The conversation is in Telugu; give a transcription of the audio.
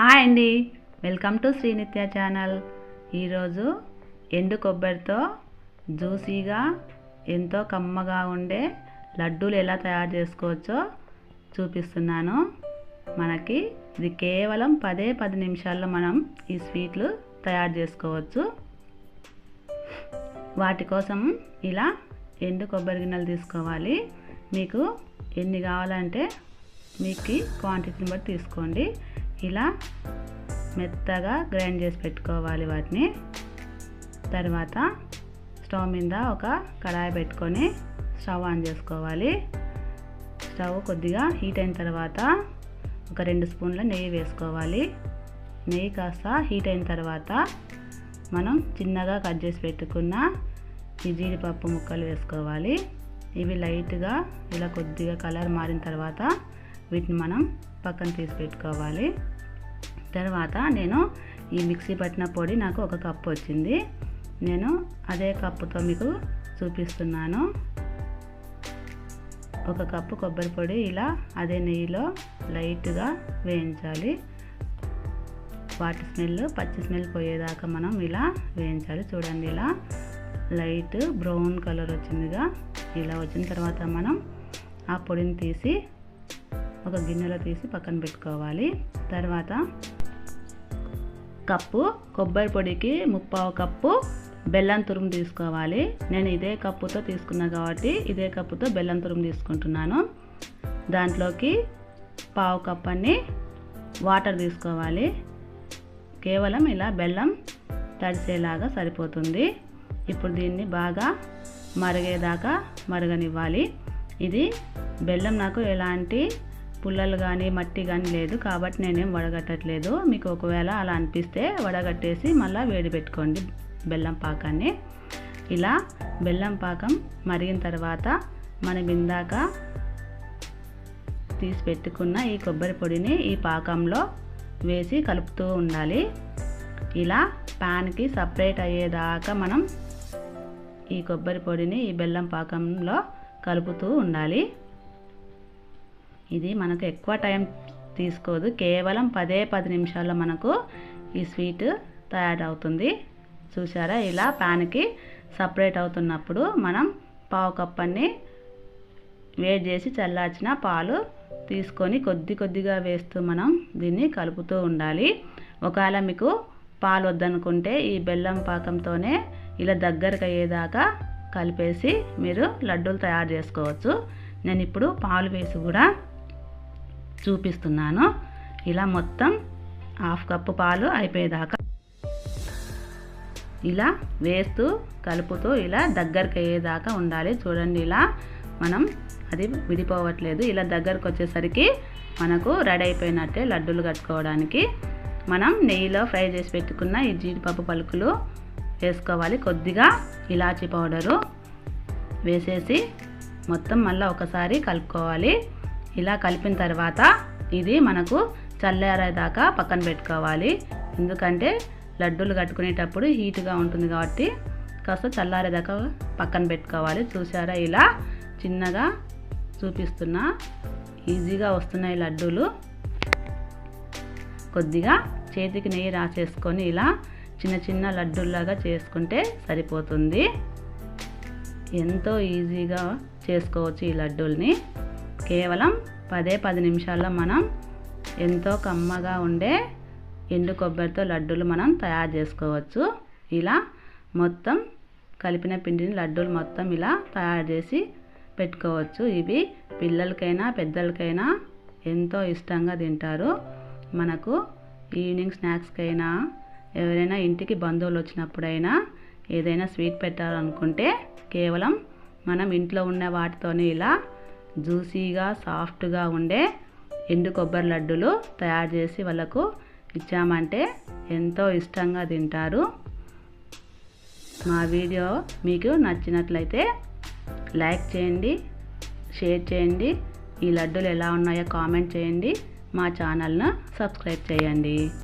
హాయ్ అండి. Welcome to Srinitya channel. ఈరోజు ఎండు కొబ్బరితో జ్యూసీగా ఎంతో కమ్మగా ఉండే లడ్డూలు ఎలా తయారు చేసుకోవచ్చో చూపిస్తున్నాను. మనకి ఇది కేవలం పదే పది నిమిషాల్లో మనం ఈ స్వీట్లు తయారు చేసుకోవచ్చు. వాటి కోసం ఇలా ఎండు కొబ్బరి గిన్నెలు తీసుకోవాలి. మీకు ఎన్ని కావాలంటే మీకు క్వాంటిటీని బట్టి తీసుకోండి. ఇలా మెత్తగా గ్రైండ్ చేసి పెట్టుకోవాలి వాటిని. తర్వాత స్టవ్ మీద ఒక కడాయి పెట్టుకొని స్టవ్ ఆన్ చేసుకోవాలి. స్టవ్ కొద్దిగా హీట్ అయిన తర్వాత ఒక రెండు స్పూన్ల నెయ్యి వేసుకోవాలి. నెయ్యి కాస్త హీట్ అయిన తర్వాత మనం చిన్నగా కట్ చేసి పెట్టుకున్న ఈ జీడిపప్పు ముక్కలు వేసుకోవాలి. ఇవి లైట్గా ఇలా కొద్దిగా కలర్ మారిన తర్వాత వీటిని మనం పక్కన తీసి పెట్టుకోవాలి. తర్వాత నేను ఈ మిక్సీ పట్టిన పొడి నాకు ఒక కప్పు వచ్చింది. నేను అదే కప్పుతో మీకు చూపిస్తున్నాను. ఒక కప్పు కొబ్బరి పొడి ఇలా అదే నెయ్యిలో లైట్గా వేయించాలి. వాటి స్మెల్ పచ్చి స్మెల్ పోయేదాకా మనం ఇలా వేయించాలి. చూడండి ఇలా లైట్ బ్రౌన్ కలర్ వచ్చిందిగా. ఇలా వచ్చిన తర్వాత మనం ఆ పొడిని తీసి ఒక గిన్నెలో తీసి పక్కన పెట్టుకోవాలి. తర్వాత కప్పు కొబ్బరి పొడికి ముప్పావు కప్పు బెల్లం తురుము తీసుకోవాలి. నేను ఇదే కప్పుతో తీసుకున్నా కాబట్టి ఇదే కప్పుతో బెల్లం తురుము తీసుకుంటున్నాను. దాంట్లోకి పావు కప్ అన్ని వాటర్ తీసుకోవాలి. కేవలం ఇలా బెల్లం తడిసేలాగా సరిపోతుంది. ఇప్పుడు దీన్ని బాగా మరిగేదాకా మరగనివ్వాలి. ఇది బెల్లం నాకు ఎలాంటి పుల్లలు కానీ మట్టి కానీ లేదు కాబట్టి నేనేం వడగట్టట్లేదు. మీకు ఒకవేళ అలా అనిపిస్తే వడగట్టేసి మళ్ళీ వేడి పెట్టుకోండి బెల్లం పాకాన్ని. ఇలా బెల్లం పాకం మరిగిన తర్వాత మనం ఇందాక తీసి పెట్టుకున్న ఈ కొబ్బరి పొడిని ఈ పాకంలో వేసి కలుపుతూ ఉండాలి. ఇలా ప్యాన్కి సపరేట్ అయ్యేదాకా మనం ఈ కొబ్బరి పొడిని ఈ బెల్లం పాకంలో కలుపుతూ ఉండాలి. ఇది మనకు ఎక్కువ టైం తీసుకోదు. కేవలం పదే పది నిమిషాల్లో మనకు ఈ స్వీట్ తయారవుతుంది. చూసారా ఇలా ప్యాన్కి సపరేట్ అవుతున్నప్పుడు మనం పావు కప్పని వేడి చేసి చల్లార్చిన పాలు తీసుకొని కొద్ది కొద్దిగా వేస్తూ మనం దీన్ని కలుపుతూ ఉండాలి. ఒకవేళ మీకు పాలు వద్దనుకుంటే ఈ బెల్లం పాకంతోనే ఇలా దగ్గరకు అయ్యేదాకా కలిపేసి మీరు లడ్డూలు తయారు చేసుకోవచ్చు. నేను ఇప్పుడు పాలు వేసి కూడా చూపిస్తున్నాను. ఇలా మొత్తం హాఫ్ కప్పు పాలు అయిపోయేదాకా ఇలా వేస్తూ కలుపుతూ ఇలా దగ్గరికి అయ్యేదాకా ఉండాలి. చూడండి ఇలా మనం అది విడిపోవట్లేదు. ఇలా దగ్గరకు వచ్చేసరికి మనకు రెడీ అయిపోయినట్టే లడ్డూలు కట్టుకోవడానికి. మనం నెయ్యిలో ఫ్రై చేసి పెట్టుకున్న ఈ జీడిపప్పు పలుకులు వేసుకోవాలి. కొద్దిగా ఇలాచీ పౌడరు వేసేసి మొత్తం మళ్ళీ ఒకసారి కలుపుకోవాలి. ఇలా కలిపిన తర్వాత ఇది మనకు చల్లారేదాకా పక్కన పెట్టుకోవాలి. ఎందుకంటే లడ్డూలు కట్టుకునేటప్పుడు హీట్గా ఉంటుంది కాబట్టి కాస్త చల్లారేదాకా పక్కన పెట్టుకోవాలి. చూసారా? ఇలా చిన్నగా చూపిస్తున్నా ఈజీగా వస్తున్నాయి లడ్డూలు. కొద్దిగా చేతికి నెయ్యి రాసేసుకొని ఇలా చిన్న చిన్న లడ్డూల్లాగా చేసుకుంటే సరిపోతుంది. ఎంతో ఈజీగా చేసుకోవచ్చు ఈ లడ్డూల్ని. కేవలం పదే పది నిమిషాల్లో మనం ఎంతో కమ్మగా ఉండే ఎండు కొబ్బరితో లడ్డూలు మనం తయారు చేసుకోవచ్చు. ఇలా మొత్తం కలిపిన పిండిని లడ్డూలు మొత్తం ఇలా తయారు చేసి పెట్టుకోవచ్చు. ఇవి పిల్లలకైనా పెద్దలకైనా ఎంతో ఇష్టంగా తింటారు. మనకు ఈవినింగ్ స్నాక్స్కైనా ఎవరైనా ఇంటికి బంధువులు వచ్చినప్పుడైనా ఏదైనా స్వీట్ పెట్టాలనుకుంటే కేవలం మనం ఇంట్లో ఉన్న వాటితోనే ఇలా జ్యూసీగా సాఫ్ట్గా ఉండే ఎండు కొబ్బరి లడ్డూలు తయారు చేసి వాళ్ళకు ఇచ్చామంటే ఎంతో ఇష్టంగా తింటారు. మా వీడియో మీకు నచ్చినట్లయితే లైక్ చేయండి షేర్ చేయండి ఈ లడ్డూలు ఎలా ఉన్నాయో కామెంట్ చేయండి మా ఛానల్ను సబ్స్క్రైబ్ చేయండి.